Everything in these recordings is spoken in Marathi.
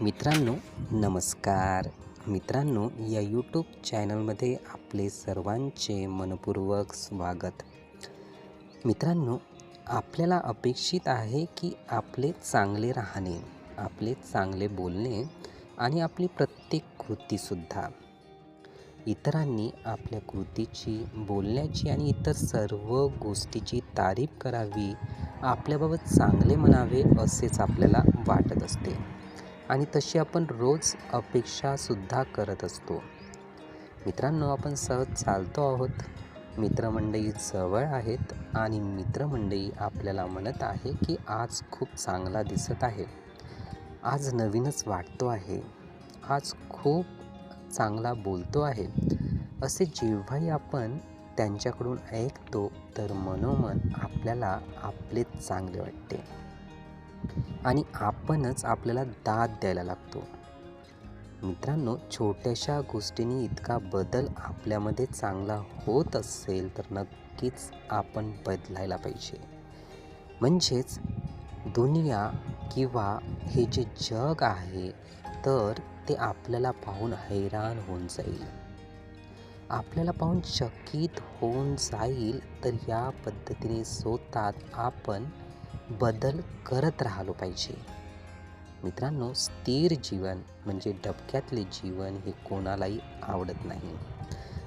मित्रांनो नमस्कार. मित्रांनो या यूट्यूब चॅनलमध्ये आपले सर्वांचे मनपूर्वक स्वागत. मित्रांनो आपल्याला अपेक्षित आहे की आपले चांगले राहणे आपले चांगले बोलणे आणि आपली प्रत्येक कृतीसुद्धा इतरांनी आपल्या कृतीची बोलण्याची आणि इतर सर्व गोष्टीची तारीफ करावी आपल्याबाबत चांगले म्हणावे असेच आपल्याला वाटत असते. आणि तशी आपण रोज अपेक्षासुद्धा करत असतो. मित्रांनो आपण सहज चालतो आहोत. मित्रमंडळी जवळ आहेत आणि मित्रमंडळी आपल्याला म्हणत आहे की आज खूप चांगला दिसत आहे. आज नवीनच वाटतो आहे. आज खूप चांगला बोलतो आहे. असे जेव्हाही आपण त्यांच्याकडून ऐकतो तर मनोमन आपल्याला आपलेच चांगले वाटते. आणि आपणच आपल्याला दाद द्यायला लागतो. मित्रांनो छोट्याशा गोष्टींनी इतका बदल आपल्यामध्ये चांगला होत असेल तर नक्कीच आपण बदलायला पाहिजे. म्हणजेच दुनिया किंवा हे जे जग आहे तर ते आपल्याला पाहून हैराण होऊन जाईल. आपल्याला पाहून चकित होऊन जाईल तर या पद्धतीने स्वतः आपण बदल करत राहिलो पाहिजे. मित्रांनो स्थिर जीवन म्हणजे डबक्यातले जीवन हे कोणालाही आवडत नाही.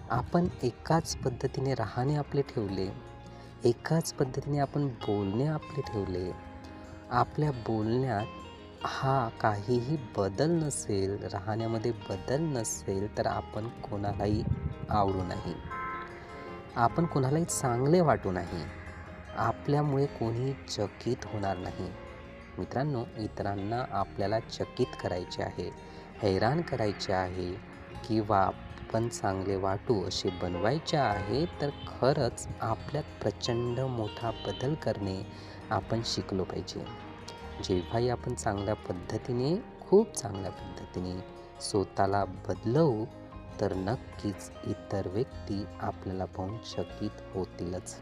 आपण एकाच पद्धतीने राहणे आपले ठेवले एकाच पद्धतीने आपण बोलणे आपले ठेवले आपल्या बोलण्यात हा काहीही बदल नसेल राहण्यामध्ये बदल नसेल तर आपण कोणालाही आवडू नाही. आपण कोणालाही चांगले वाटू नाही. आपल्यामुळे कोणी चकित होणार नाही. मित्रांनो इतरांना आपल्याला चकित करायचे आहे हैराण करायचे आहे किंवा आपण चांगले वाटू असे बनवायचे आहे तर खरंच आपल्यात प्रचंड मोठा बदल करणे आपण शिकलो पाहिजे. जेव्हाही आपण चांगल्या पद्धतीने खूप चांगल्या पद्धतीने स्वतःला बदलवू तर नक्कीच इतर व्यक्ती आपल्याला पाहून चकित होतीलच.